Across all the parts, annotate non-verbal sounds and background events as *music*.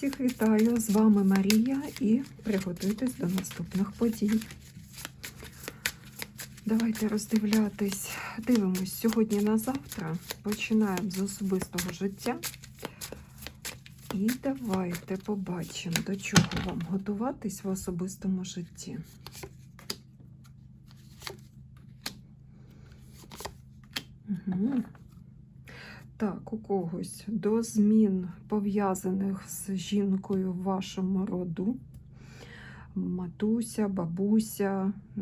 Всіх вітаю! З вами Марія і приготуйтесь до наступних подій. Давайте роздивлятись. Дивимось сьогодні на завтра. Починаємо з особистого життя. І давайте побачимо, до чого вам готуватись в особистому житті. Угу. Так, у когось до змін пов'язаних з жінкою в вашому роду. Матуся, бабуся, е,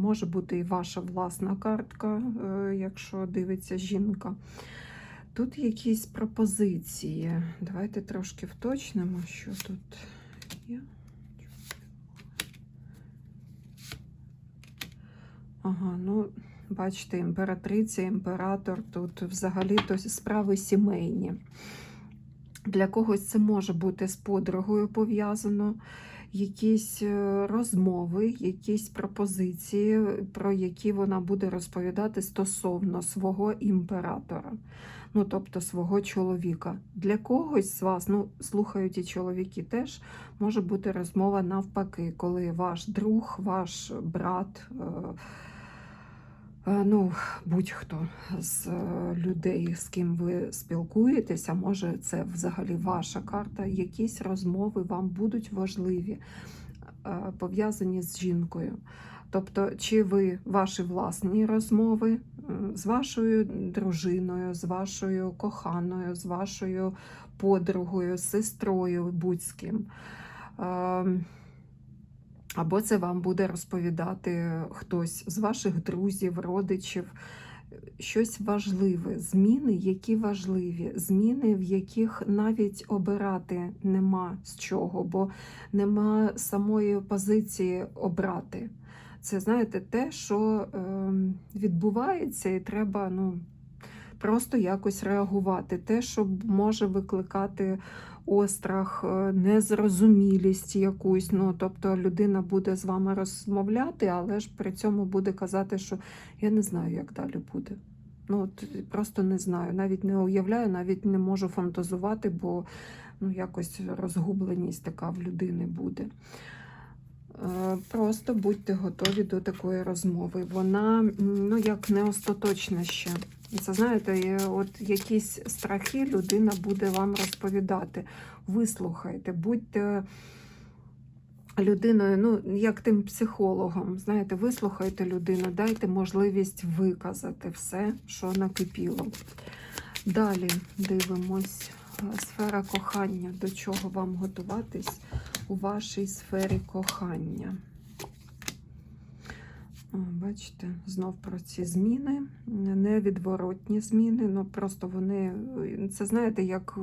може бути і ваша власна картка, е, якщо дивиться жінка. Тут якісь пропозиції. Давайте трошки вточнимо, що тут є. Ага, ну, бачите, імператриця, імператор, тут взагалі то справи сімейні. Для когось це може бути з подругою пов'язано, якісь е, розмови, якісь пропозиції, про які вона буде розповідати стосовно свого імператора, ну тобто свого чоловіка. Для когось з вас, ну, слухають і чоловіки теж, може бути розмова навпаки, коли ваш друг, ваш брат. Е, Ну, будь-хто з е, людей, з ким ви спілкуєтеся, може це взагалі ваша карта. Якісь розмови вам будуть важливі, е, пов'язані з жінкою. Тобто, чи ви ваші власні розмови з вашою дружиною, з вашою коханою, з вашою подругою, сестрою, будь з ким. Ем, або це вам буде розповідати хтось з ваших друзів, родичів. Щось важливе, зміни, які важливі, зміни, в яких навіть обирати нема з чого, бо нема самої позиції обрати. Це, знаєте, те, що е, відбувається, і треба ну, просто якось реагувати. Те, що може викликати острах, е, незрозумілість якусь. Ну, тобто людина буде з вами розмовляти, але ж при цьому буде казати, що я не знаю, як далі буде. Ну, от просто не знаю, навіть не уявляю, навіть не можу фантазувати, бо ну, якось розгубленість така в людини буде. Е, Просто будьте готові до такої розмови. Вона ну, як не остаточна ще. Це знаєте, от якісь страхи людина буде вам розповідати. Вислухайте, будьте людиною, ну, як тим психологом. Знаєте, вислухайте людину, дайте можливість виказати все, що накипіло. Далі дивимось. е, Сфера кохання. До чого вам готуватись у вашій сфері кохання? Бачите, знов про ці зміни, невідворотні зміни. Ну просто вони, це знаєте, як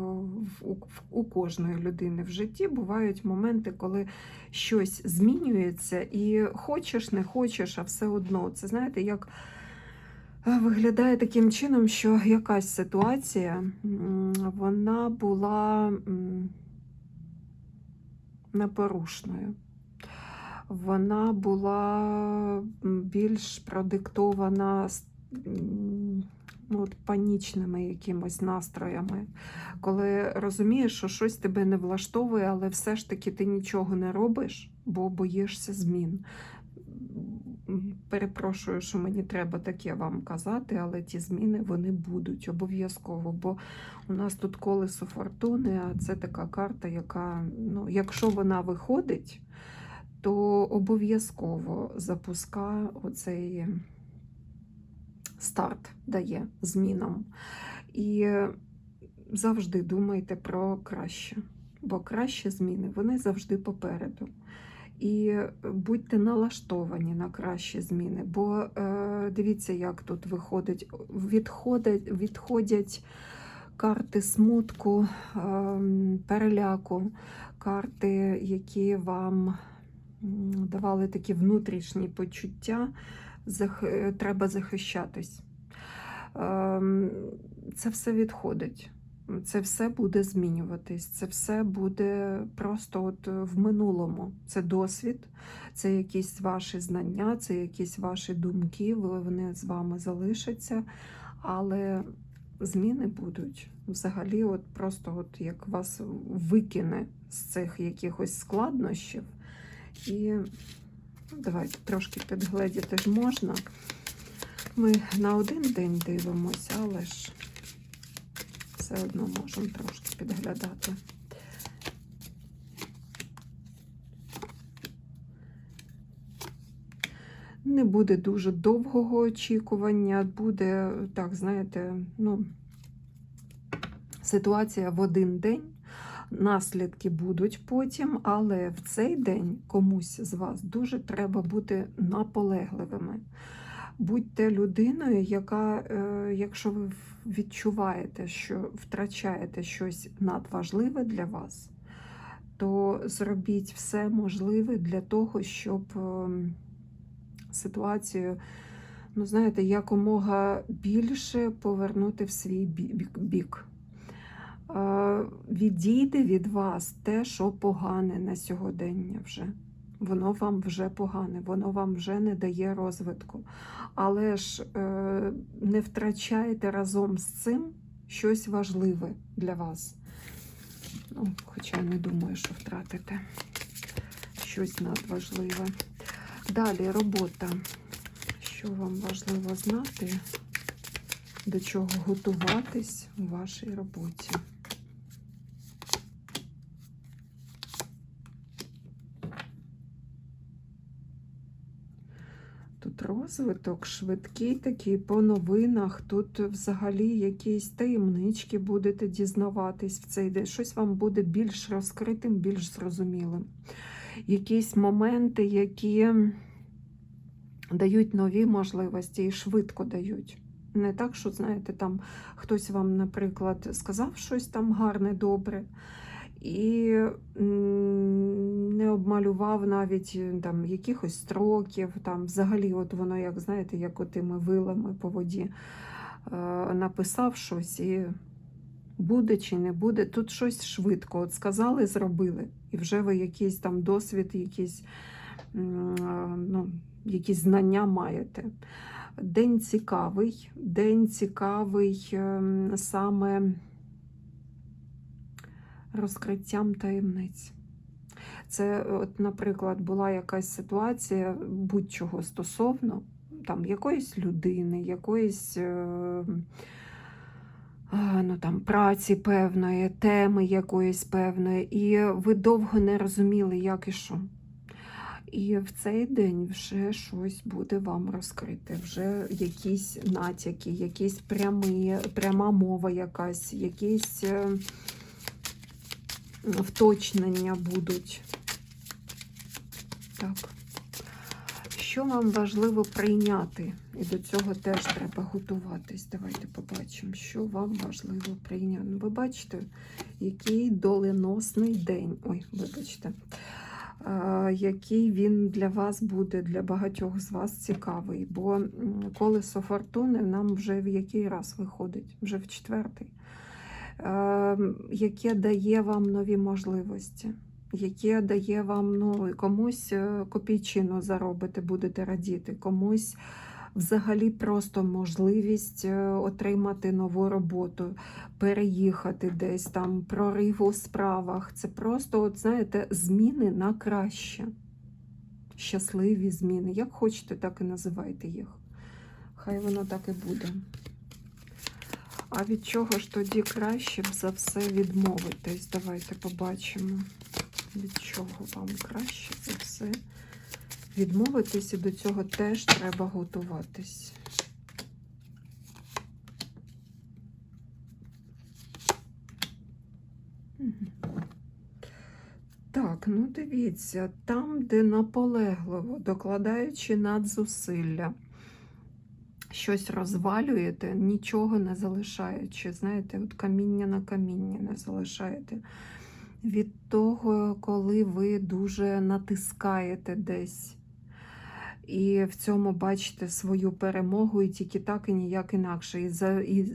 у, у кожної людини в житті бувають моменти, коли щось змінюється, і хочеш, не хочеш, а все одно. Це знаєте, як виглядає таким чином, що якась ситуація вона була непорушною вона була більш продиктована ну, от панічними якимось настроями, коли розумієш, що щось тебе не влаштовує, але все ж таки ти нічого не робиш, бо боїшся змін. Перепрошую, що мені треба таке вам казати, але ті зміни вони будуть обов'язково. Бо у нас тут колесо фортуни, а це така карта, яка, ну, якщо вона виходить, то обов'язково запуска оцей старт дає змінам. І завжди думайте про краще, бо кращі зміни вони завжди попереду. І будьте налаштовані на кращі зміни, бо е, дивіться, як тут виходить, відходять, відходять карти смутку, е, переляку, карти, які вам давали такі внутрішні почуття, е, треба захищатись. Ем, Це все відходить. Це все буде змінюватись, це все буде просто от в минулому. Це досвід, це якісь ваші знання, це якісь ваші думки, вони з вами залишаться. Але зміни будуть. Взагалі, от просто от як вас викине з цих якихось складнощів. І ну, давайте трошки підгледіти ж можна. Ми на один день дивимося, але ж все одно можемо трошки підглядати. Не буде дуже довгого очікування, буде, так, знаєте, ну, ситуація в один день. Наслідки будуть потім, але в цей день комусь з вас дуже треба бути наполегливими. Будьте людиною, яка, е, якщо ви відчуваєте, що втрачаєте щось надважливе для вас, то зробіть все можливе для того, щоб ем, ситуацію, ну, знаєте, якомога більше повернути в свій бік-. Е, Відійде від вас те, що погане на сьогодення вже. Воно вам вже погане, воно вам вже не дає розвитку. Але ж е, не втрачайте разом з цим щось важливе для вас. Ну, хоча не думаю, що втратите щось надважливе. Далі робота. Що вам важливо знати, до чого готуватись у вашій роботі? Тут розвиток швидкий такий по новинах. Тут взагалі якісь таємнички будете дізнаватись в цей день. Щось вам буде більш розкритим, більш зрозумілим. Якісь моменти, які дають нові можливості і швидко дають. Не так, що, знаєте, там хтось вам, наприклад, сказав щось там гарне, добре, і не обмалював навіть е, там якихось строків, там взагалі, от воно, як знаєте, як отими вилами по воді е, написав щось і буде чи не буде. Тут щось швидко. От сказали, зробили. І вже ви якийсь там досвід, якісь, е, ну, якісь знання маєте. День цікавий, день цікавий ем, саме розкриттям таємниць. Це, от, наприклад, була якась ситуація будь-чого стосовно там, якоїсь людини, якоїсь е, а, ну, там, праці певної, теми якоїсь певної, і ви довго не розуміли, як і що. І в цей день вже щось буде вам розкрите, вже якісь натяки, якісь прямі, пряма мова якась, якісь е, вточнення будуть. Так. Що вам важливо прийняти? І до цього теж треба готуватись. Давайте побачимо, що вам важливо прийняти. Ну, Ви бачите, який доленосний день. Ой, вибачте. Який він для вас буде, для багатьох з вас цікавий. Бо колесо фортуни нам вже в який раз виходить? Вже в четвертий. Е, Яке дає вам нові можливості, яке дає вам ну, комусь е, копійчину заробити, будете радіти, комусь взагалі просто можливість е, отримати нову роботу, переїхати десь там, прорив у справах. Це просто, от, знаєте, зміни на краще. Щасливі зміни. Як хочете, так і називайте їх. Хай воно так і буде. А від чого ж тоді краще за все відмовитись? Давайте побачимо, від чого вам краще за все відмовитись, і до цього теж треба готуватись. Так, ну дивіться, там, де наполегливо, докладаючи надзусилля, щось розвалюєте, нічого не залишаючи. Знаєте, от каміння на каміння не залишаєте. Від того, коли ви дуже натискаєте десь. І в цьому бачите свою перемогу, і тільки так, і ніяк інакше. І, за, і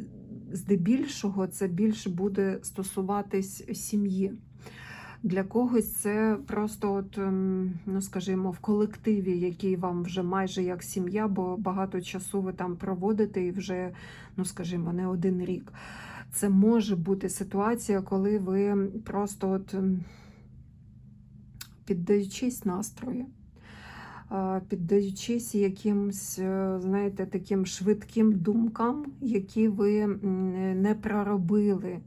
здебільшого це більше буде стосуватись сім'ї. Для когось це просто, от, ем, ну скажімо, в колективі, який вам вже майже як сім'я, бо багато часу ви там проводите і вже, ну скажімо, не один рік. Це може бути ситуація, коли ви просто от ем, піддаючись настрою, піддаючись якимсь, е, знаєте, таким швидким думкам, які ви не проробили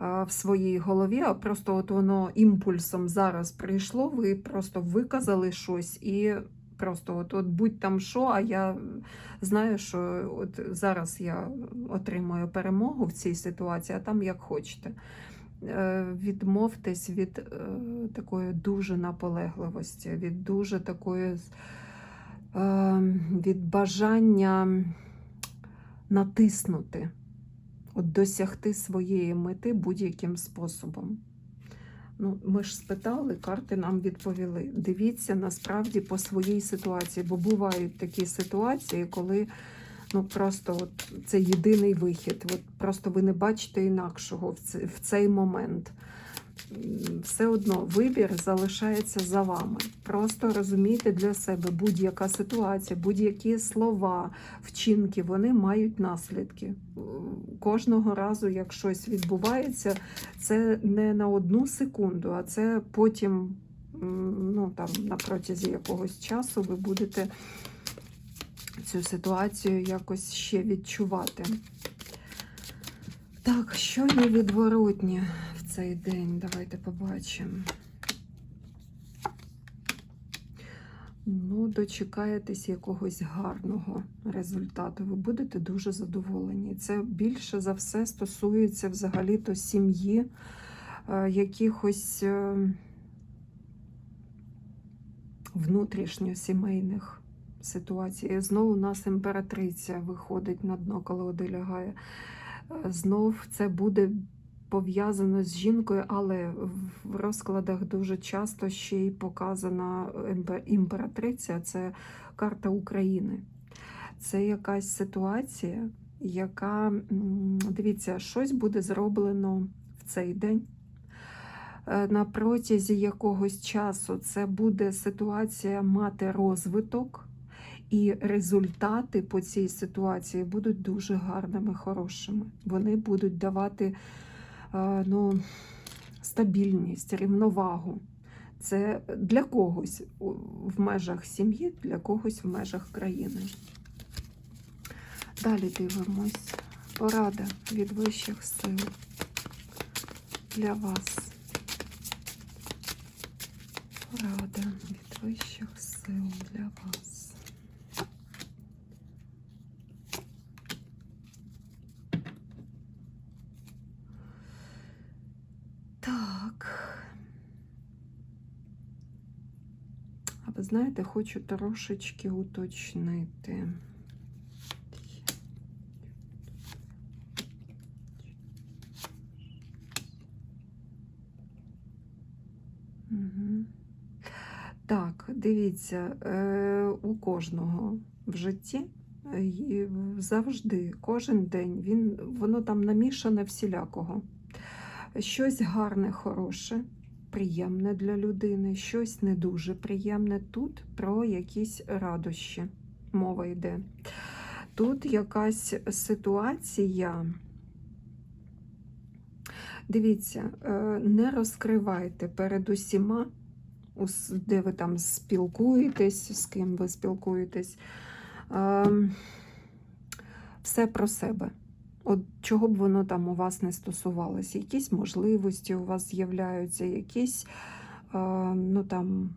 в своїй голові, а просто от воно імпульсом зараз прийшло, ви просто виказали щось і просто от, от будь там що, а я знаю, що от зараз я отримую перемогу в цій ситуації, а там як хочете. Е, Відмовтесь від е, такої дуже наполегливості, від дуже такої е, від бажання натиснути, от досягти своєї мети будь-яким способом. Ну, ми ж спитали, карти нам відповіли. Дивіться насправді по своїй ситуації, бо бувають такі ситуації, коли ну просто от це єдиний вихід. От просто ви не бачите інакшого в цей, момент. Все одно вибір залишається за вами. Просто розумійте для себе будь-яка ситуація, будь-які слова, вчинки, вони мають наслідки. Кожного разу, як щось відбувається, це не на одну секунду, а це потім, ну там на протязі якогось часу ви будете цю ситуацію якось ще відчувати. Так, що є відворотнє в цей день? Давайте побачимо. Ну, дочекаєтесь якогось гарного результату. Ви будете дуже задоволені. Це більше за все стосується взагалі-то сім'ї, е, якихось е, внутрішньосімейних ситуацій. Знову у нас імператриця виходить на дно, колоди лягає. Е, Знов це буде пов'язано з жінкою, але в розкладах дуже часто ще й показана імператриця це карта України. Це якась ситуація, яка, дивіться, щось буде зроблено в цей день. Е, На протязі якогось часу це буде ситуація мати розвиток, і результати по цій ситуації будуть дуже гарними, хорошими. Вони будуть давати ну, стабільність, рівновагу. Це для когось в межах сім'ї, для когось в межах країни. Далі дивимось. Порада від вищих сил для вас. Порада від вищих сил для вас. Так. А ви знаєте, хочу трошечки уточнити. Так, дивіться, е, у кожного в житті е, завжди, кожен день, він, воно там намішане всілякого. Щось гарне, хороше, приємне для людини, щось не дуже приємне. Тут про якісь радощі мова йде. Тут якась ситуація. Дивіться, е, не розкривайте перед усіма, де ви там спілкуєтесь, з ким ви спілкуєтесь. Ем, Все про себе. От чого б воно там у вас не стосувалося, якісь можливості у вас з'являються, якісь е, ну там.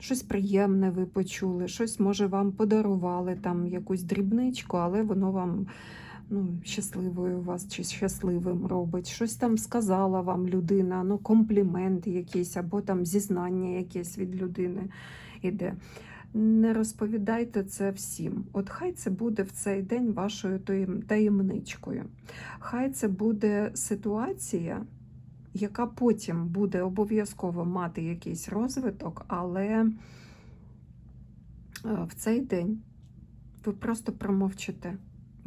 Щось приємне ви почули, щось, може, вам подарували там якусь дрібничку, але воно вам ну, щасливою вас чи щасливим робить. Щось там сказала вам людина, ну, комплімент якийсь, або там зізнання якесь від людини іде. Не розповідайте це всім. От хай це буде в цей день вашою таємничкою. Хай це буде ситуація, яка потім буде обов'язково мати якийсь розвиток, але е, в цей день ви просто промовчите.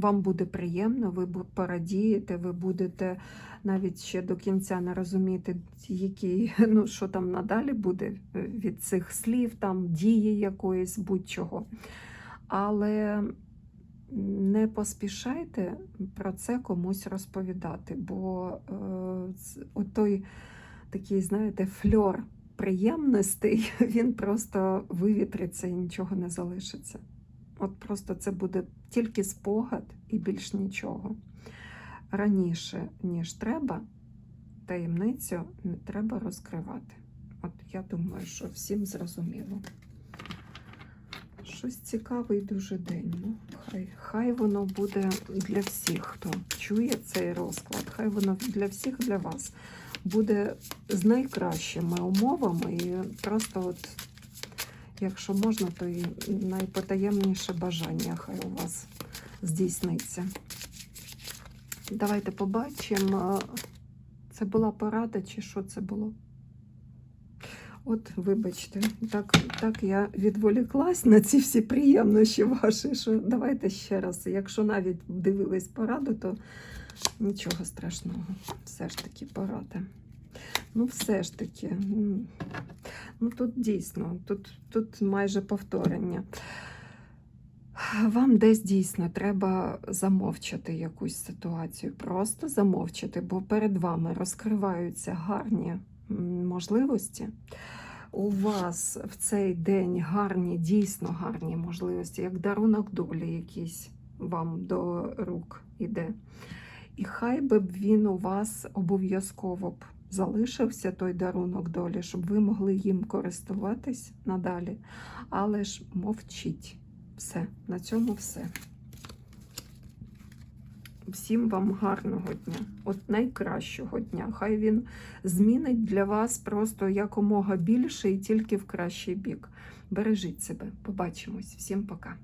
Вам буде приємно, ви порадієте, ви будете навіть ще до кінця не розуміти, які, *laughs* ну, що там надалі буде е, від цих слів, там дії якоїсь, будь-чого. Але не поспішайте про це комусь розповідати, бо е, той такий, знаєте, фльор приємностей, *laughs* він просто вивітриться і нічого не залишиться. От просто це буде тільки спогад і більш нічого. Раніше, ніж треба, таємницю не треба розкривати. От я думаю, що всім зрозуміло. Щось цікавий дуже день. Ну, хай, хай воно буде для всіх, хто чує цей розклад. Хай воно для всіх, для вас буде з найкращими умовами. І просто, от, якщо можна, то і найпотаємніше бажання хай у вас здійсниться. Давайте побачимо. Це була порада, чи що це було? От, вибачте, так, так я відволіклась на ці всі приємнощі ваші, що давайте ще раз. Якщо навіть дивились пораду, то нічого страшного. Все ж таки порада. Ну, все ж таки. Ну, тут дійсно, тут, тут майже повторення. Вам десь дійсно треба замовчати якусь ситуацію, просто замовчати, бо перед вами розкриваються гарні можливості. У вас в цей день гарні, дійсно гарні можливості, як дарунок долі якийсь вам до рук іде. І хай би він у вас обов'язково б залишився той дарунок долі, щоб ви могли їм користуватись надалі. Але ж мовчіть. Все, на цьому все. Всім вам гарного дня, от найкращого дня. Хай він змінить для вас просто якомога більше і тільки в кращий бік. Бережіть себе. Побачимось. Всім пока.